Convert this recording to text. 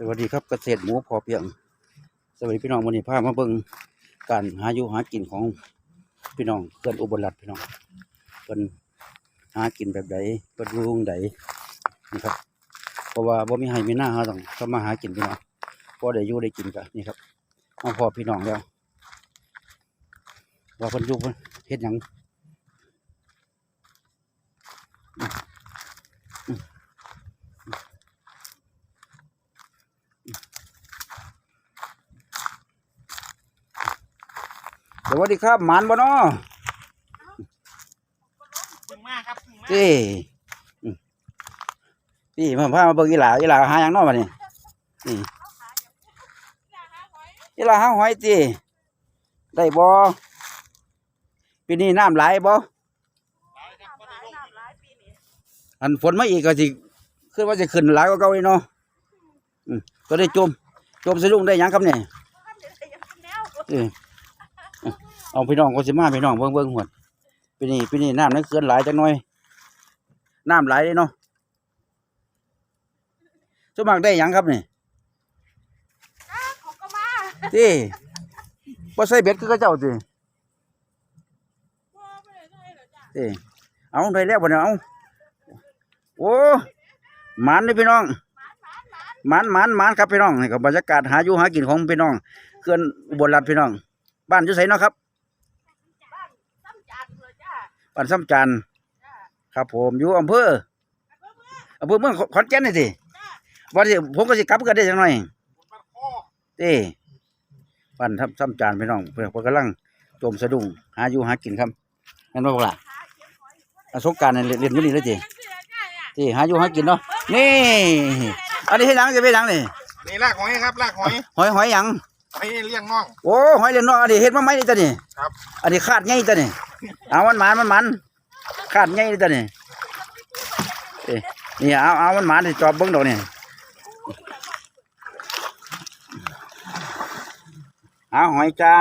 สวัสดีครับเกษตรหมูพอเพียง สวัสดีพี่น้องวันนี้พามาเบิ่งการหาอยู่หากินของพี่น้องเกินอุบลรัตน์พี่น้องเป็นหากินแบบใดเป็นอยูรุงใดนี่ครับ เพราะว่าบ่มีให้มีหน้าเราต้องเข้ามาหากินพี่น้องพอได้อยู่ได้กินกันนี่ครับเอาพอพี่น้องแล้วว่าเพิ่นอยู่เพิ่นเฮ็ดหยังอืมอืม สวัสดีครับหมานบ่เนาะพึ่งมากครับพึ่งมากเจ้อืมพี่มาพามาเบิ่งอีหลาอีหลาหาหยังเนาะบัดนี้นี่อีหลาหาหอยติได้บ่ปีนี้น้ำหลายบ่อันฝนมาอีกก็สิขึ้นว่าจะขึ้นหลายกว่าเก่าอีกเนาะอืมก็ได้จมจมสะดุ้งได้หยังครับเนี่ย เออเอาพี่น้องก็สิมาพี่น้องเบิ่งเบิ่งหมดปีนี้ปีนี้น้ำในเขื่อนหลายจังหน่อยน้ำไหลายเลยเนาะสวนมัครได้หยังครับนี่ที่บ่ใส่เบ็ดคือเขาเจ้าติที่เอาได้แล้วบ่เนี่ยเอาโอ้หมันเลยพี่น้องหมันหมันหมันครับพี่น้องนี่ก็บรรยากาศหาอยู่หากินของพี่น้องเขื่อนอุบลรัฐพี่น้อง บ้านอยู่ไสเนาะครับ บ้านซ้ำจันทน์ครับ ผมอยู่อำเภออำเภอเมืองขอนแก่นนี่สิวันที่ผมก็สิกลับกันได้จังหน่อยบ้านข้อเต้บ้านซ้ำซ้ำจันทน์พี่น้องเพื่อนเพิ่นกำลังจมสะดุ้งหาอยู่หากินครับนั่นว่าบ่ล่ะอาสงกรารเรียนอยู่นี่เลยจีที่หาอยู่หากินเนาะนี่ อันนี้ให้หยังจะไปหยังนี่นี่ลากหอยครับลากหอย หอยหอยหยัง หอยเลี้ยงน่อง โอ้หอยเรียนเนาะอันนี้เฮ็ดมาไหมนี่ตานี่ครับ อันนี้ขาดไงตานี่เอามันหมานมันหมันขาดไงนี่ตานี่เอ้ยนี่เอาเอามันหมานที่จอบเบิ้งดอกนี่เอาหอยจ้า